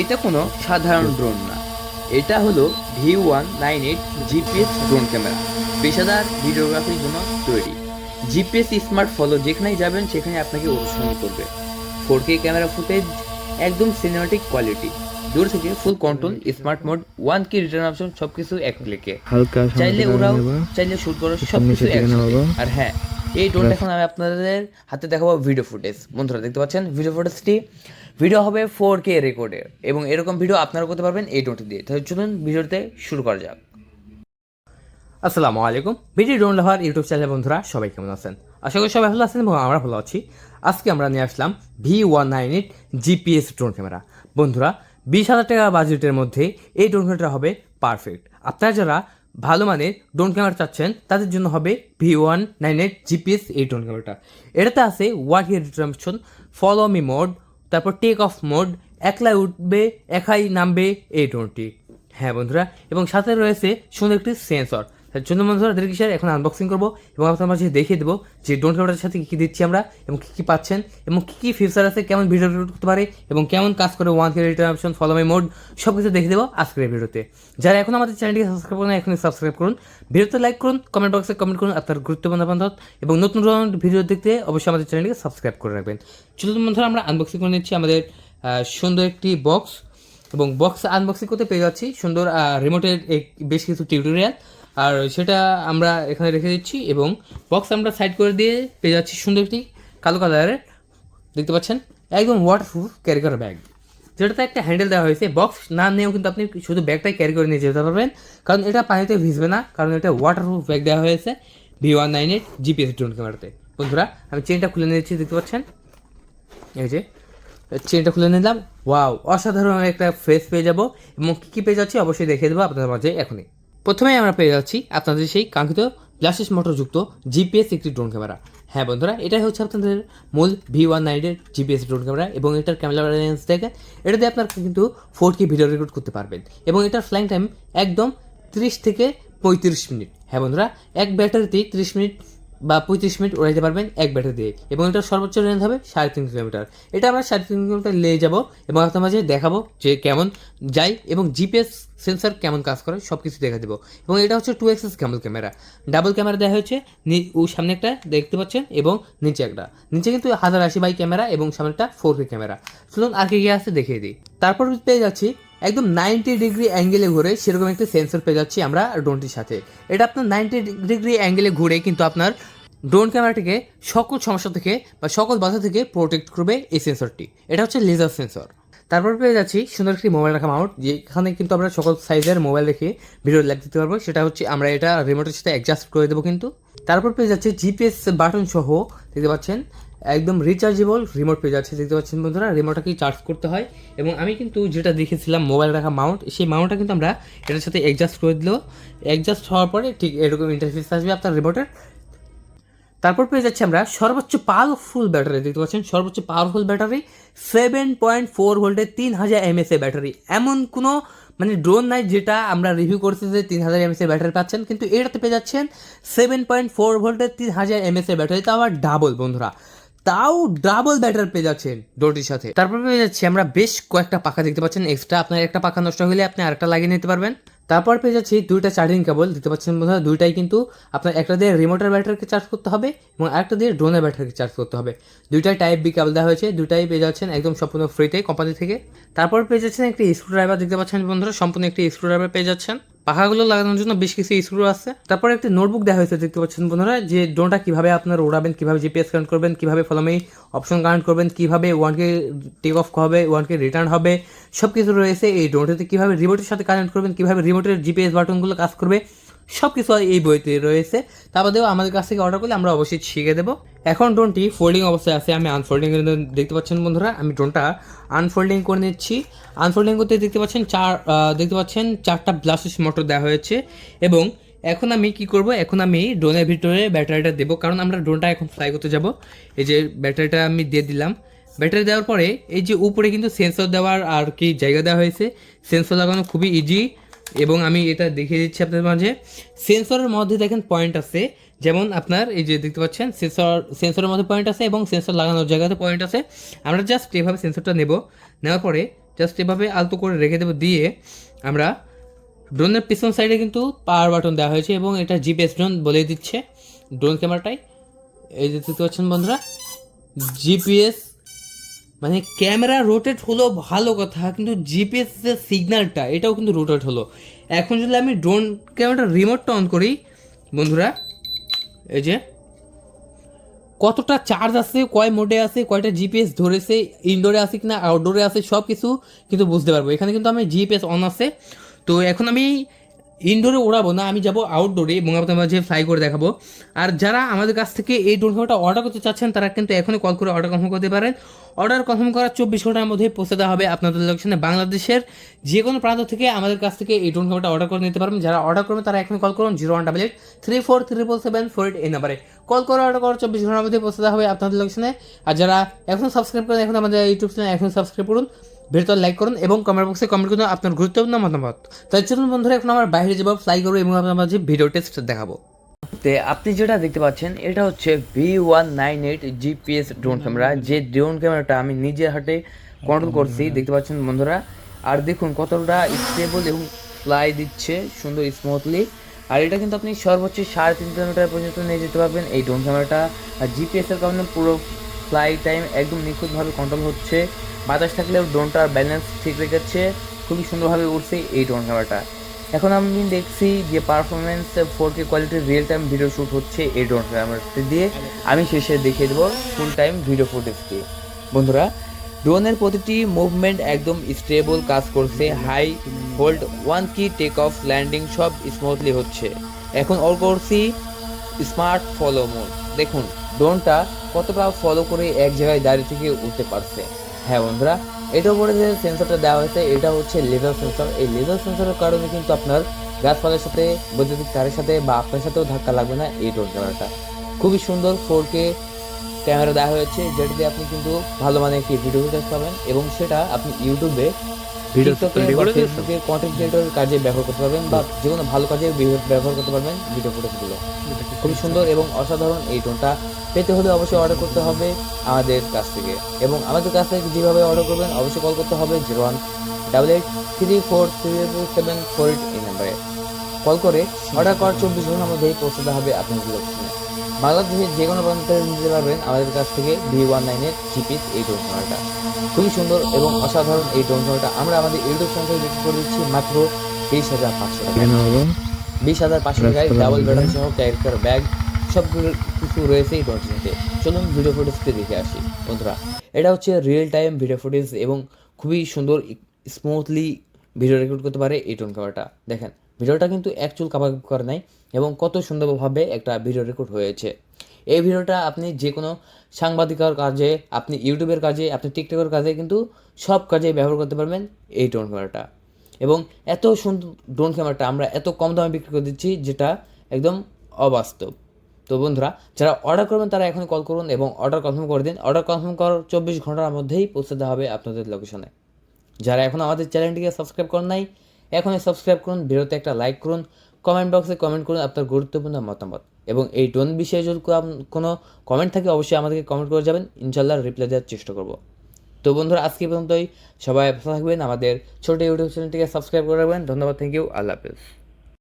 এটা কোনো সাধারণ ড্রোন না। এটা হলো V one nine eight GPS drone camera পেশাদার ভিডিওগ্রাফির জন্য তৈরি। জিপিএস স্মার্ট ফলো যেখানেই যাবেন সেখানে আপনাকে অনুসরণ করবে। ফোর কে ক্যামেরা ফুটেজ একদম সিনেমাটিক কোয়ালিটি দূর থেকে full control smart mode one key return option সব কিছু এক ক্লিকে চাইলে ওরাও চাইলে শুট করো সবকিছু। আর হ্যাঁ এই ড্রোনটা এখন আমি আপনাদের হাতে দেখাবো ভিডিও ফুটেজ বন্ধুরা দেখতে পাচ্ছেন? ভিডিও ফুটেজটি ভিডিও হবে ফোর কে রেকর্ডে এবং এরকম ভিডিও আপনারা করতে পারবেন এই ড্রোনটি দিয়ে। তাহলে চলুন ভিডিওতে শুরু করা যাক। আসসালামু আলাইকুম। Video drone lover YouTube channel বন্ধুরা সবাই কেমন আছেন? আশা করি সবাই ভালো আছেন এবং আমরা ভালো আছি। আজকে আমরা নিয়ে আসলাম V one nine eight GPS drone camera বন্ধুরা বিশ হাজার টাকা বাজেটের মধ্যে এই ড্রোন ক্যামেরাটা হবে পারফেক্ট আপনারা যারা ভালো মানের ড্রোন ক্যামেরা চাচ্ছেন, তাদের জন্য হবে V one nine eight GPS এই ড্রোন ক্যামেরাটা এটাতে আছে what here determination follow me mode তারপর টেক অফ মোড একলাই উঠবে, একাই নামবে এই ড্রোনটি হ্যাঁ বন্ধুরা, এবং সাথে রয়েছে সুন্দর একটি সেন্সর তার জন্য বন্ধুরা দেরি স্যার এখন আনবক্সিং করব এবং আপনার মাঝে দেখিয়ে দেবো যে ড্রোন ক্যামেরার সাথে কী কী দিচ্ছি আমরা এবং কী কী পাচ্ছেন এবং কী কী ফিচার আছে, কেমন ভিডিও করতে পারে এবং কেমন কাজ করে one key return option follow my mode সব কিছু দেখে দেবো আজকের ভিডিওতে যারা এখন আমাদের চ্যানেলটিকে সাবস্ক্রাইব করুন এখনই সাবস্ক্রাইব করুন। ভিডিওতে লাইক করুন কমেন্ট বক্সে কমেন্ট করুন, আপনার গুরুত্বপূর্ণ মতামত এবং নতুন নতুন ভিডিও দেখতে অবশ্যই আমাদের চ্যানেলটিকে সাবস্ক্রাইব করে রাখবেন। চলুন বন্ধুরা, আমরা আনবক্সিং করে নিচ্ছি আমাদের সুন্দর একটি বক্স এবং বক্স আনবক্সিং করতে পেয়ে যাচ্ছি। সুন্দর রিমোটের বেশ কিছু টিউটোরিয়াল আর সেটা আমরা এখানে রেখে দিচ্ছি এবং বক্স আমরা সাইড করে দিয়ে পেয়ে যাচ্ছি সুন্দর একটি কালো কালারের দেখতে পাচ্ছেন? একদম ওয়াটারপ্রুফ ক্যারি করা ব্যাগ যেটাতে একটা হ্যান্ডেল দেওয়া হয়েছে। বক্স না নিয়েও কিন্তু আপনি শুধু ব্যাগটাই ক্যারি করে নিয়ে যেতে পারবেন। কারণ এটা পানিতে ভিজবে না, কারণ এটা ওয়াটারপ্রুফ ব্যাগ দেওয়া হয়েছে V one nine eight GPS drone ক্যামেরাতে বন্ধুরা, আমি চেনটা খুলে নিয়েছি দেখতে পাচ্ছেন? এই যে চেনটা খুলে নিলাম। ওয়াও অসাধারণ একটা ফ্রেস পেয়ে যাব। এবং কী কী পেয়ে যাচ্ছি অবশ্যই দেখিয়ে দেবো আপনাদের মাঝে এখনই। প্রথমেই আমরা পেয়ে যাচ্ছি আপনাদের সেই কাঙ্ক্ষিত গ্লাসেস মোটরযুক্ত জিপিএস একটি ড্রোন ক্যামেরা হ্যাঁ বন্ধুরা, এটাই হচ্ছে আপনাদের মূল ভি ওয়ান নাইনের জিপিএস ড্রোন ক্যামেরা এবং এটার ক্যামেরা লেন্স দেখে, এটা দিয়ে আপনারা কিন্তু ফোর কে ভিডিও রেকর্ড করতে পারবেন এবং এটার ফ্লাইং টাইম একদম ত্রিশ থেকে পঁয়ত্রিশ মিনিট। হ্যাঁ বন্ধুরা, এক ব্যাটারিতেই ত্রিশ মিনিট বা পঁয়ত্রিশ মিনিট উড়াইতে পারবেন এক ব্যাটারি দিয়ে। এবং এটার সর্বোচ্চ রেঞ্জ হবে সাড়ে তিন কিলোমিটার। এটা আমরা সাড়ে তিন কিলোমিটার নিয়ে যাব এবং আপনার মাঝে দেখাবো যে কেমন যাই এবং জিপিএস সেন্সার কেমন কাজ করে সব কিছু দেখা দেবো। এবং এটা হচ্ছে two axis camel camera. Double camera দেওয়া হয়েছে ও সামনে একটা দেখতে পাচ্ছেন এবং নিচে একটা। নিচে কিন্তু হাজার আশি বাই ক্যামেরা এবং সামনেটা ফোর কে ক্যামেরা। চলুন আর কি আছে দেখিয়ে দিই। তারপর পেয়ে যাচ্ছি একদম নাইনটি ডিগ্রি অ্যাঙ্গেলে ঘুরে সেরকম একটা সেন্সর পেয়ে যাচ্ছি আমরা ড্রোনটির সাথে। এটা আপনার নাইনটি ডিগ্রি অ্যাঙ্গেলে ঘুরে কিন্তু আপনার ড্রোন ক্যামেরাটিকে সকল সমস্যা থেকে বা সকল বাধা থেকে প্রোটেক্ট করবে এই সেন্সরটি এটা হচ্ছে লেজার সেন্সর তারপর পেয়ে যাচ্ছি সুন্দর একটি মোবাইল রাখা মাউন্ট যেখানে কিন্তু আমরা সকল সাইজের মোবাইল রেখে ভিডিও লাইভ দিতে পারব। সেটা হচ্ছে আমরা এটা রিমোটের সাথে অ্যাডজাস্ট করে দেবো কিন্তু। তারপর পেয়ে যাচ্ছে জিপিএস বাটন সহ, দেখতে পাচ্ছেন? একদম রিচার্জেবল রিমোট পেয়ে যাচ্ছে, দেখতে পাচ্ছেন বন্ধুরা? রিমোটটাকে চার্জ করতে হয়? এবং আমি কিন্তু যেটা দেখেছিলাম মোবাইল রাখা মাউন্ট সেই মাউন্টটা কিন্তু আমরা এটার সাথে অ্যাডজাস্ট করে দিলেও অ্যাডজাস্ট হওয়ার পরে ঠিক এরকম ইন্টারফেস আসবে আপনার রিমোটের তারপর পেয়ে যাচ্ছি আমরা সর্বোচ্চ পাওয়ারফুল ব্যাটারি দেখতে পাচ্ছেন? সর্বোচ্চ powerful battery seven point four ভোল্টের তিন হাজার এমএস এ ব্যাটারি এমন কোনো মানে ড্রোন নাই যেটা আমরা রিভিউ করছি যে তিন হাজার এমএস এ ব্যাটারি পাচ্ছেন, কিন্তু এটাতে পেয়ে যাচ্ছেন সেভেন পয়েন্ট ফোর ভোল্টের তিন হাজার এমএস এ ব্যাটারি তাও আবার ডাবল বন্ধুরা। তাও ডাবল ব্যাটার পেয়ে যাচ্ছেন ডোরটির সাথে। তারপর পেয়ে যাচ্ছি আমরা বেশ কয়েকটা পাখা দেখতে পাচ্ছেন। এক্সট্রা আপনার একটা পাখা নষ্ট হলে আপনি আরেকটা লাগিয়ে নিতে পারবেন। তারপর পেয়ে যাচ্ছি দুইটা চার্জিং কেবল, দেখতে পাচ্ছেন বন্ধুরা, দুইটাই কিন্তু আপনার একটা দিয়ে রিমোটের ব্যাটারিকে চার্জ করতে হবে এবং একটা দিয়ে ড্রোনের ব্যাটারিকে চার্জ করতে হবে। দুইটাই টাইপ বি কেবল দেওয়া হয়েছে, দুইটাই পেয়ে যাচ্ছেন একদম সম্পূর্ণ ফ্রিতে কোম্পানি থেকে। তারপর পেয়ে যাচ্ছেন একটি স্ক্রু ড্রাইভার দেখতে পাচ্ছেন বন্ধুরা, সম্পূর্ণ একটি স্ক্রু ড্রাইভার পেয়ে যাচ্ছেন। পাখাগুলো লাগানোর জন্য বেশ কিছু স্ক্রু আছে। তারপর একটি নোটবুক দেওয়া হয়েছে, দেখতে পাচ্ছেন বন্ধুরা, যে ড্রোনটা কীভাবে আপনার ওড়াবেন কীভাবে জিপিএস কানেক্ট করবেন, কীভাবে ফলমেই অপশন কানেক্ট করবেন, কীভাবে ওয়ানকে টেক অফ হবে ওয়ানকে রিটার্ন হবে সব কিছু রয়েছে এই ড্রোনটাতে কীভাবে রিমোটের সাথে কানেক্ট করবেন, কীভাবে রিমোটের জিপিএস বাটনগুলো কাজ করবে সব কিছু এই বইতে রয়েছে। তা বাদেও আমাদের কাছ থেকে অর্ডার করলে আমরা অবশ্যই শিখে দেবো। এখন ড্রোনটি ফোল্ডিং অবস্থায় আছে, আমি আনফোল্ডিং দেখতে পাচ্ছেন বন্ধুরা, আমি ড্রোনটা আনফোল্ডিং করে নিচ্ছি। আনফোল্ডিং করতে দেখতে পাচ্ছেন চার দেখতে পাচ্ছেন চারটা ব্লাস্টেস মোটর দেওয়া হয়েছে এবং এখন আমি কি করব, এখন আমি ড্রোনের ভিতরে ব্যাটারিটা দেবো, কারণ আমরা ড্রোনটা এখন ফ্লাই করতে যাব। এই যে ব্যাটারিটা আমি দিয়ে দিলাম। ব্যাটারি দেওয়ার পরে এই যে উপরে কিন্তু সেন্সর দেওয়ার আর কি জায়গা দেওয়া হয়েছে। সেন্সর লাগানো খুবই ইজি এবং আমি এটা দেখিয়ে দিচ্ছি আপনাদের মাঝে। সেন্সরের মধ্যে দেখেন পয়েন্ট আছে। যেমন আপনার এই যে দেখতে পাচ্ছেন, সেন্সর, সেন্সরের মধ্যে পয়েন্ট আছে এবং সেন্সর লাগানোর জায়গাতে পয়েন্ট আছে। আমরা জাস্ট এভাবে সেন্সরটা নেব। নেওয়ার পরে জাস্ট এভাবে আলতো করে রেখে দেবো দিয়ে আমরা ড্রোনের পিছন সাইডে কিন্তু পাওয়ার বাটন দেওয়া হয়েছে এবং এটা জিপিএস ড্রোন বলে দিচ্ছে। ড্রোন ক্যামেরাটাই এই যে দেখতে পাচ্ছেন বন্ধুরা জিপিএস মানে ক্যামেরা রোটেট হলো ভালো কথা, কিন্তু জিপিএস যে সিগন্যালটা এটাও কিন্তু রোটেট হলো। এখন যদি আমি ড্রোন ক্যামেরাটা রিমোটটা অন করি, বন্ধুরা, এই যে, কতটা চার্জ আছে, কয় মোডে আছে, কয়টা জিপিএস ধরেছে ইনডোরে আছে কিনা আউটডোরে আছে সব কিছু কিন্তু বুঝতে পারব। এখানে কিন্তু আমি জিপিএস অন আছে। তো এখন আমি ইনডোরে ওড়াবো না, আমি যাব আউটডোরে এবং আপনার ফ্লাই করে দেখাবো। আর যারা আমাদের কাছ থেকে এই ড্রোন ক্যামেরাটা অর্ডার করতে চাচ্ছেন, তারা কিন্তু এখনই কল করে অর্ডার কনফার্ম করতে পারেন। অর্ডার কনফার্ম করার চব্বিশ ঘণ্টার মধ্যে পৌঁছে দেওয়া হবে আপনাদের লোকেশনে বাংলাদেশের যে কোনো প্রান্ত থেকে আমাদের কাছ থেকে এই ড্রোন ক্যামেরাটা অর্ডার করে নিতে পারবেন। যারা অর্ডার করবেন, তারা এখনই কল করুন zero one double eight three four triple seven four eight এই নাম্বারে কল করে অর্ডার করার চব্বিশ ঘণ্টার মধ্যে পৌঁছে দেওয়া হবে আপনাদের লোকেশনে আর যারা এখন সাবস্ক্রাইব করেন এখন আমাদের ইউটিউব চ্যানেল এখন সাবস্ক্রাইব করুন। ভিডিওটা লাইক করুন এবং কমেন্ট বক্সে কমেন্ট করুন আপনার গুরুত্বপূর্ণ মতামত। তাই চলুন বন্ধুরা, এখন আমরা বাইরে যাব ফ্লাই করব এবং আপনার মাঝে ভিডিও টেস্ট দেখাবো। তে আপনি যেটা দেখতে পাচ্ছেন, এটা হচ্ছে V one nine eight GPS drone camera যে ড্রোন ক্যামেরাটা আমি নিজের হাতে কন্ট্রোল করছি, দেখতে পাচ্ছেন বন্ধুরা। আর দেখুন কতটা স্টেবল এবং ফ্লাই দিচ্ছে সুন্দর স্মুথলি আর এটা কিন্তু আপনি সর্বোচ্চ সাড়ে তিন কিলোমিটার পর্যন্ত নিয়ে যেতে পারবেন এই ড্রোন ক্যামেরাটা আর জিপিএসের কারণে পুরো ফ্লাই টাইম একদম নিখুঁতভাবে কন্ট্রোল হচ্ছে। বাতাস থাকলেও ড্রোনটার ব্যালেন্স ঠিক রেখেছে। খুবই সুন্দরভাবে উঠছে এই ড্রোন ক্যামেরাটা এখন আমি দেখছি যে পারফরমেন্স ফোর কে কোয়ালিটির রিয়েল টাইম ভিডিও শ্যুট হচ্ছে এই ড্রোন ক্যামেরাটি দিয়ে। আমি শেষে দেখিয়ে দেবো ফুল টাইম ভিডিও ফুটেজটি বন্ধুরা ড্রোনের প্রতিটি মুভমেন্ট একদম স্টেবল কাজ করছে। High hold one key take off landing সব স্মুথলি হচ্ছে। এখন অল করছি স্মার্ট ফলো মোড দেখুন ড্রোনটা কতটা ফলো করে এক জায়গায় দাঁড়িয়ে থেকে উঠতে পারছে। হ্যাঁ বন্ধুরা এটার উপরে যে সেন্সরটা দেওয়া হয়েছে এটা হচ্ছে লেজার সেন্সর এই লেজার সেন্সরের কারণে কিন্তু আপনার গাছপালার সাথে বৈদ্যুতিক তারের সাথে বা আপনার সাথেও ধাক্কা লাগবে না এই ড্রোন ক্যামেরাটা খুবই সুন্দর ফোর কে ক্যামেরা দেওয়া হয়েছে যেটা দিয়ে আপনি কিন্তু ভালো মানে একটি ভিডিও ফুটেজ পাবেন এবং সেটা আপনি ইউটিউবে? ফেসবুকে কন্টেন্ট ক্রিয়েটর কাজে ব্যবহার করতে পারবেন বা যে কোনো ভালো কাজে ব্যবহার করতে পারবেন ভিডিও ফুটেজগুলো খুবই সুন্দর এবং অসাধারণ এই টোনটা পেতে হলে অবশ্যই অর্ডার করতে হবে আমাদের কাছ থেকে। এবং আমাদের কাছ থেকে যেভাবে অর্ডার করবেন অবশ্যই কল করতে হবে zero one double eight three four three seven four eight এই নাম্বারে কল করে অর্ডার করার চব্বিশ ঘণ্টার মধ্যেই পৌঁছে হবে আপনাদের লোকেশনে বাংলাদেশের যে কোনো প্রান্ত থেকে নিতে পারবেন আমাদের কাছ থেকে ভি ওয়ান নাইনের জিপিস এই ড্রোন ক্যামেরাটা খুবই সুন্দর এবং অসাধারণ এই ড্রোন ক্যামেরাটা আমরা আমাদের ইউটিউব চ্যানেল বিক্রি করে দিচ্ছি মাত্র বিশ হাজার পাঁচশো টাকা। বিশ হাজার পাঁচশো টাকায় ডাবল ব্যাটারি সহ ক্যারেক্টার ব্যাগ সবগুলো রয়েছে এই ডটসিতে চলুন ভিডিও ফুটেজটি দেখে আসি। বন্ধুরা, এটা হচ্ছে রিয়েল টাইম ভিডিও ফুটেজ এবং খুবই সুন্দর স্মুথলি ভিডিও রেকর্ড করতে পারে এই টোন ক্যামেরাটা দেখেন, ভিডিওটা কিন্তু চুল কাপা করে নাই এবং কত সুন্দরভাবে একটা ভিডিও রেকর্ড হয়েছে। এই ভিডিওটা আপনি যে কোনো সাংবাদিকার কাজে, আপনি ইউটিউবের কাজে, আপনি টিকটকের কাজে কিন্তু সব কাজে ব্যবহার করতে পারবেন এই টোন ক্যামেরাটা এবং এত সুন্দর ড্রোন ক্যামেরাটা আমরা এত কম দামে বিক্রি করে দিচ্ছি যেটা একদম অবাস্তব। তো বন্ধুরা, যারা অর্ডার করবেন তারা এখন কল করুন এবং অর্ডার কনফার্ম করে দিন। অর্ডার কনফার্ম করার চব্বিশ ঘণ্টার মধ্যেই পৌঁছে দেওয়া হবে আপনাদের লোকেশনে যারা এখন আমাদের চ্যানেলটিকে সাবস্ক্রাইব করেন নাই, এখনই সাবস্ক্রাইব করুন, ভিডিওতে একটা লাইক করুন কমেন্ট বক্সে কমেন্ট করুন আপনার গুরুত্বপূর্ণ মতামত। এবং এই ড্রোন বিষয়ে যদি কোনো কমেন্ট থাকে, অবশ্যই আমাদেরকে কমেন্ট করে যাবেন ইনশাল্লাহ রিপ্লাই দেওয়ার চেষ্টা করব। তো বন্ধুরা, আজকে পর্যন্তই। সবাই ভালো থাকবেন, আমাদের ছোট ইউটিউব চ্যানেলটিকে সাবস্ক্রাইব করে রাখবেন। ধন্যবাদ থ্যাংক ইউ আল্লাহ হাফেজ।